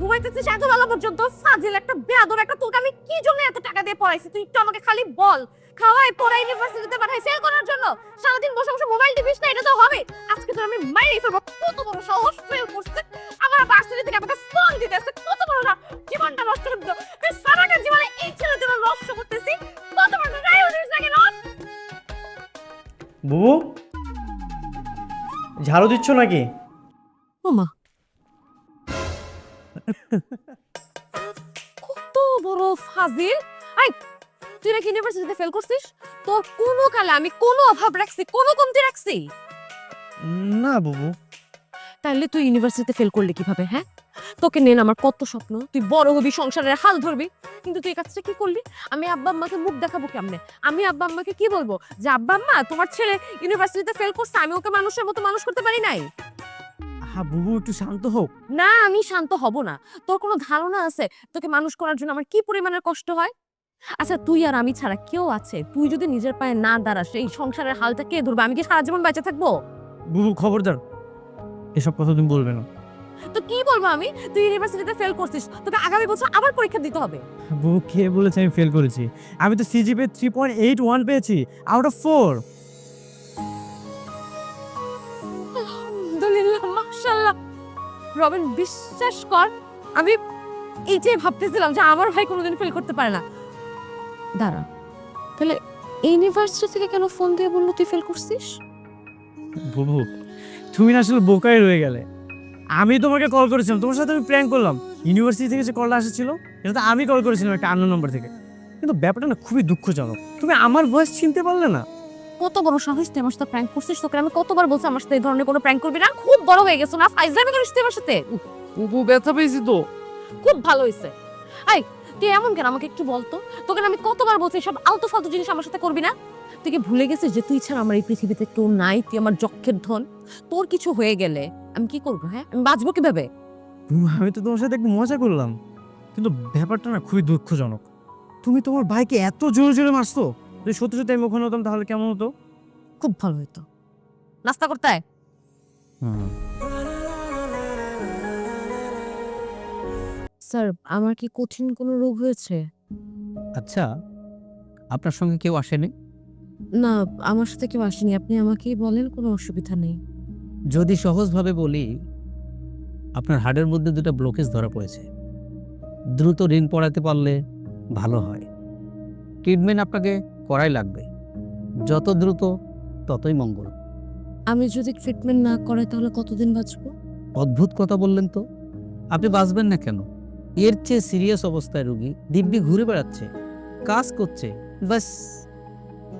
ঘুমাইতেছিস এত বেলা পর্যন্ত? ফাজিল একটা বেয়াদব একটা তোকে আমি কি জন্য এত টাকা দিয়ে পড়াইছি? তুই একটু আমাকে খালি বল। খাওয়াই পড়াই ইউনিভার্সিটিতে পাঠাই ফেল করার জন্য? সারাদিন বসে বসে মোবাইল টিপিস না এটা তো হবে আজকে তো আমি মাইরেই ফেলব। কত বড় সাহস ফেল করছে। আমার থেকে আমাকে ফোন দিতেছে কত বড় না জীবনটা নষ্ট করে দিল তুই সারাটা জীবনে এই ছেলে তোমার নষ্ট করতেছি। কত বড় গায়ে উঠিস না কেন বুবু ঝাড়ু দিচ্ছ নাকি? ওমা কত বড় ফাজিল। আই তুই নাকি ইউনিভার্সিটিতে ফেল করছিস? তোর কোনো কালে আমি কোনো অভাব রাখছি কোনো কমতি রাখছি। না বুবু। তাহলে তুই ইউনিভার্সিটিতে ফেল করলি কীভাবে হ্যাঁ? তোকে নেন আমার কত স্বপ্ন তুই বড় হবি সংসারের হাল ধরবি। কিন্তু তুই কাজটা কি করলি? আমি আব্বা আম্মাকে মুখ দেখাবো কেমনে? আমি আব্বা আম্মাকে কি বলব? যে আব্বা আম্মা তোমার ছেলে ইউনিভার্সিটিতে ফেল করছে আমি ওকে মানুষের মতো মানুষ করতে পারি নাই। হ্যাঁ বুবু একটু শান্ত হোক। না আমি শান্ত হব না। তোর কোনো ধারণা আছে? তোকে মানুষ করার জন্য আমার কি পরিমাণের কষ্ট হয়? আচ্ছা তুই আর আমি ছাড়া কেউ আছে? তুই যদি নিজের পায়ে না দাঁড়াস এই সংসারের হালটা কে ধরবে? আমি কি সারা জীবন বেঁচে থাকব? বুবু খবরদার। এসব কথা তুমি বলবে না। তো কি বলব আমি? তুই ইউনিভার্সিটিতে ফেল করছিস। তোকে আগামী বছর আবার পরীক্ষা দিতে হবে। বুবু কে বলেছে আমি ফেল করেছি? আমি তো CGP three point eight one পেয়েছি আউট অফ ফোর রবিন, বিশ্বাস কর, আমি এইটাই ভাবতেছিলাম যে আমার ভাই কোনোদিন ফেল করতে পারে না। দাঁড়া, তাহলে ইউনিভার্সিটি থেকে কেন ফোন দিয়ে বলল তুই ফেল করছিস? বুবু, তুমি না আসলে বোকাই রয়ে গেলে। আমি তোমাকে কল করেছিলাম, তোমার সাথে আমি প্র্যাঙ্ক করলাম। ইউনিভার্সিটি থেকে যে কলটা এসেছিল এটা আমি কল করেছিলাম একটা আন্ন নম্বর থেকে। কিন্তু ব্যাপারটা না খুবই দুঃখজনক। তুমি আমার ভয়েস চিনতে পারলে না? কত বড় সাহস তুই আমার সাথে প্র্যাঙ্ক করছিস? তোকে আমি কতবার বলছি আমার সাথে এই ধরনের কোনো প্র্যাঙ্ক করবি না? খুব বড় হয়ে গেছো না? ফাইজলামি করিস তুই আমার সাথে? বুবু ব্যথা পেয়েছি তো। খুব ভালো হয়েছে। আই তুই এমন কেন? আমাকে একটু বলতো তোকে আমি কতবার বলছি সব আলতু ফালতু জিনিস আমার সাথে করবি না? তুই কি ভুলে গেছিস যে তুই ছাড়া আমার এই পৃথিবীতে কেউ নাই? তুই আমার যক্ষের ধন। তোর কিছু হয়ে গেলে আমি কি করব হ্যাঁ? আমি বাঁচবো কীভাবে? আমি তো তোমার সাথে একটু মজা করলাম। কিন্তু ব্যাপারটা না খুবই দুঃখজনক। তুমি তোমার ভাইকে এত জোরে জোরে মারছো। যদি সত্যি সত্যি আমি ওখানে হতাম তাহলে কেমন হতো? খুব ভালো হতো নাস্তা করতে আয়। স্যার আমার কি কঠিন কোনো রোগ হয়েছে? আচ্ছা আপনার সঙ্গে কেউ আসেনি? না আমার সাথে কেউ আসেনি। আপনি আমাকেই বলেন কোনো অসুবিধা নেই। যদি সহজভাবে বলি আপনার হাড়ের মধ্যে দুটো ব্লকেজ ধরা পড়েছে। দ্রুত ঋণ পড়াতে পারলে ভালো হয়। ট্রিটমেন্ট আপনাকে করাই লাগবে। যত দ্রুত ততই মঙ্গল। আমি যদি ট্রিটমেন্ট না করাই তাহলে কতদিন বাঁচবো? অদ্ভুত কথা বললেন তো। আপনি বাঁচবেন না কেন? এর চেয়ে সিরিয়াস অবস্থায় রুগী দিব্যি ঘুরে বেড়াচ্ছে কাজ করছে বাস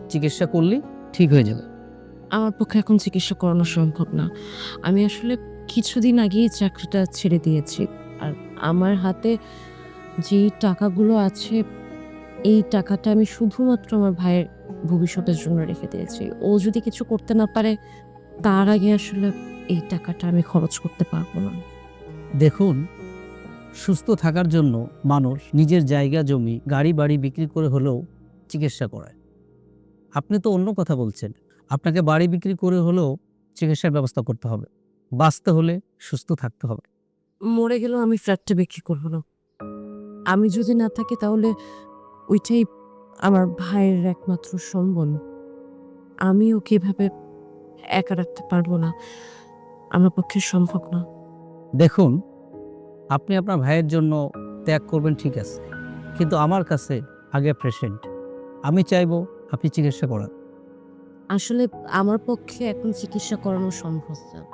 চিকিৎসা করলে ঠিক হয়ে যাবে। আমার পক্ষে এখন চিকিৎসা করানো সম্ভব না। আমি আসলে কিছুদিন আগেই চাকরিটা ছেড়ে দিয়েছি। আর আমার হাতে যে টাকাগুলো আছে এই টাকাটা আমি শুধুমাত্র আমার ভাইয়ের ভবিষ্যতের জন্য রেখে দিয়েছি। ও যদি কিছু করতে না পারে তার আগে আসলে এই টাকাটা আমি খরচ করতে পারব না। দেখুন সুস্থ থাকার জন্য মানুষ নিজের জায়গা জমি গাড়ি বাড়ি বিক্রি করে হলেও চিকিৎসা করায়। আপনি তো অন্য কথা বলছেন। আপনাকে বাড়ি বিক্রি করে হলেও চিকিৎসার ব্যবস্থা করতে হবে। বাঁচতে হলে সুস্থ থাকতে হবে। মরে গেলেও আমি ফ্ল্যাটটা বিক্রি করব না। আমি যদি না থাকি তাহলে ওইটাই আমার ভাইয়ের একমাত্র সম্বল। আমি ওকে এভাবে একা রাখতে পারব না। আমার পক্ষে সম্ভব না। দেখুন আপনি আপনার ভাইয়ের জন্য ত্যাগ করবেন ঠিক আছে কিন্তু আমার কাছে আগে পেশেন্ট আমি চাইব আপনি চিকিৎসা করান। আসলে আমার পক্ষে এখন চিকিৎসা করানো সম্ভব না।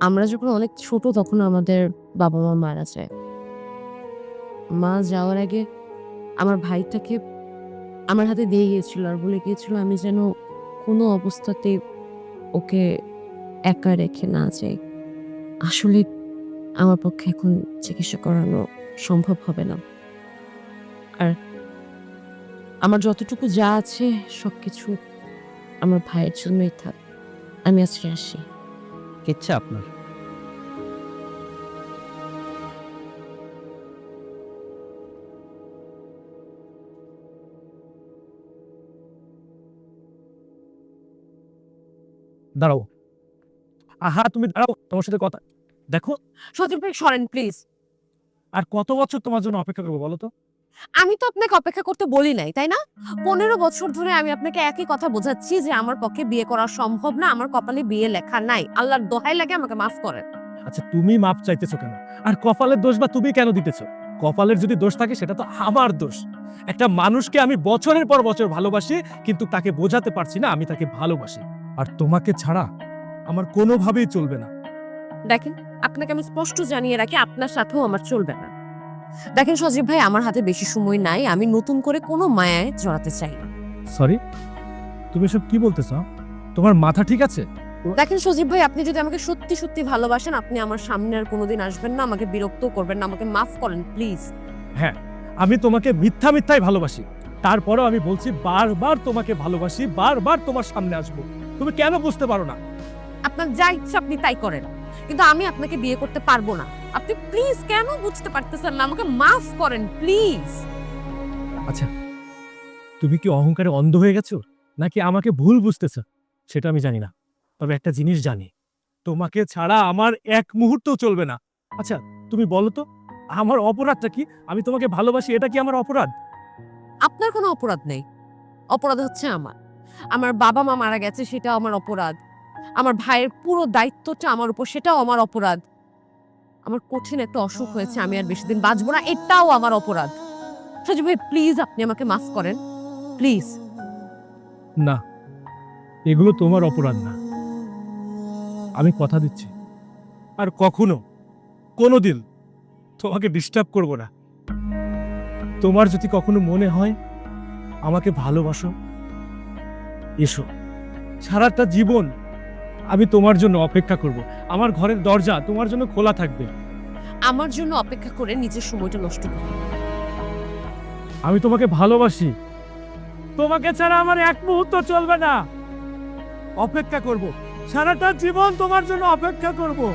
আমরা যখন অনেক ছোট তখন আমাদের বাবা মা মারা যায়। মা যাওয়ার আগে আমার ভাইটাকে আমার হাতে দিয়ে গিয়েছিল আর বলে গিয়েছিল আমি যেন কোনো অবস্থাতে ওকে একা রেখে না যাই। আসলে আমার পক্ষে এখন চিকিৎসা করানো সম্ভব হবে না। আর আমার যতটুকু যা আছে সব কিছু আমার ভাইয়ের জন্যই থাক। আমি আজকে আসি। ইচ্ছা আপনার। দাঁড়াও। আহা তুমি দাঁড়াও তোমার সাথে কথা দেখো। সজীব ভাই সরেন প্লিজ আর কত বছর তোমার জন্য অপেক্ষা করব বলো তো? আমি তো আপনাকে অপেক্ষা করতে বলি নাই তাই না? পনেরো বছর ধরে আমি আপনাকে একই কথা বোঝাচ্ছি যে আমার পক্ষে বিয়ে করা সম্ভব না আমার কপালে বিয়ে লেখা নাই। আল্লাহর দোহাই লাগে আমাকে মাফ করেন। আচ্ছা তুমি মাপ চাইতেছো কেন? আর কপালের দোষ বা তুমি কেন দিতেছো? কপালের যদি দোষ থাকে সেটা তো আমার দোষ। একটা মানুষকে আমি বছরের পর বছর ভালোবাসি কিন্তু তাকে বোঝাতে পারছি না আমি তাকে ভালোবাসি। আর তোমাকে ছাড়া আমার কোনোভাবেই চলবে না। দেখেন আপনাকে আমি স্পষ্ট জানিয়ে রাখি আপনার সাথেও আমার চলবে না। দেখেন সজীব ভাই আমার হাতে বেশি সময় নাই আমি নতুন করে কোনো মায়ায় জড়াতে চাই না। সরি তুমি সব কি বলতেছো? তোমার মাথা ঠিক আছে? দেখেন সজীব ভাই আপনি যদি আমাকে সত্যি সত্যি ভালোবাসেন আপনি আমার সামনে আর কোনোদিন আসবেন না আমাকে বিরক্ত করবেন না আমাকে মাফ করেন প্লিজ হ্যাঁ আমি তোমাকে মিথ্যা মিথ্যাই ভালোবাসি। তারপরেও আমি বলছি বারবার তোমাকে ভালোবাসি বারবার তোমার সামনে আসব। তুমি কেন বুঝতে পারো না? আপনার যা ইচ্ছা আপনি তাই করেন। কিন্তু আমি আপনাকে বিয়ে করতে পারব না। আপনি প্লিজ কেন বুঝতে পারতেছেন না? আমাকে মাফ করেন প্লিজ আচ্ছা তুমি কি অহংকারে অন্ধ হয়ে গেছো? নাকি আমাকে ভুল বুঝতেছ? সেটা আমি জানি না। তবে একটা জিনিস জানি তোমাকে ছাড়া আমার এক মুহূর্ত চলবে না। আচ্ছা তুমি বলো তো আমার অপরাধটা কি? আমি তোমাকে ভালোবাসি এটা কি আমার অপরাধ? আপনার কোনো অপরাধ নেই। অপরাধ হচ্ছে আমার। আমার বাবা মা মারা গেছে, সেটাও আমার অপরাধ। আমার ভাইয়ের পুরো দায়িত্বটা আমার উপর, সেটাও আমার অপরাধ। আমার কঠিন একটা অসুখ হয়েছে, আমি আর বেশি দিন বাঁচবো না, এটাও আমার অপরাধ। সজীব ভাই প্লিজ আপনি আমাকে মাফ করেন। প্লিজ না, এগুলো তোমার অপরাধ না। আমি কথা দিচ্ছি। আর কখনো কোনো দিন তোমাকে ডিস্টার্ব করব না। তোমার যদি কখনো মনে হয়, আমাকে ভালোবাসো এসো। সারাটা জীবন আমি তোমার জন্য অপেক্ষা করব। আমার ঘরের দরজা তোমার জন্য খোলা থাকবে। আমার জন্য অপেক্ষা করে নিজের সময়টা নষ্ট করুন আমি তোমাকে ভালোবাসি। তোমাকে ছাড়া আমার এক মুহূর্ত চলবে না। অপেক্ষা করব। সারাটা জীবন তোমার জন্য অপেক্ষা করব।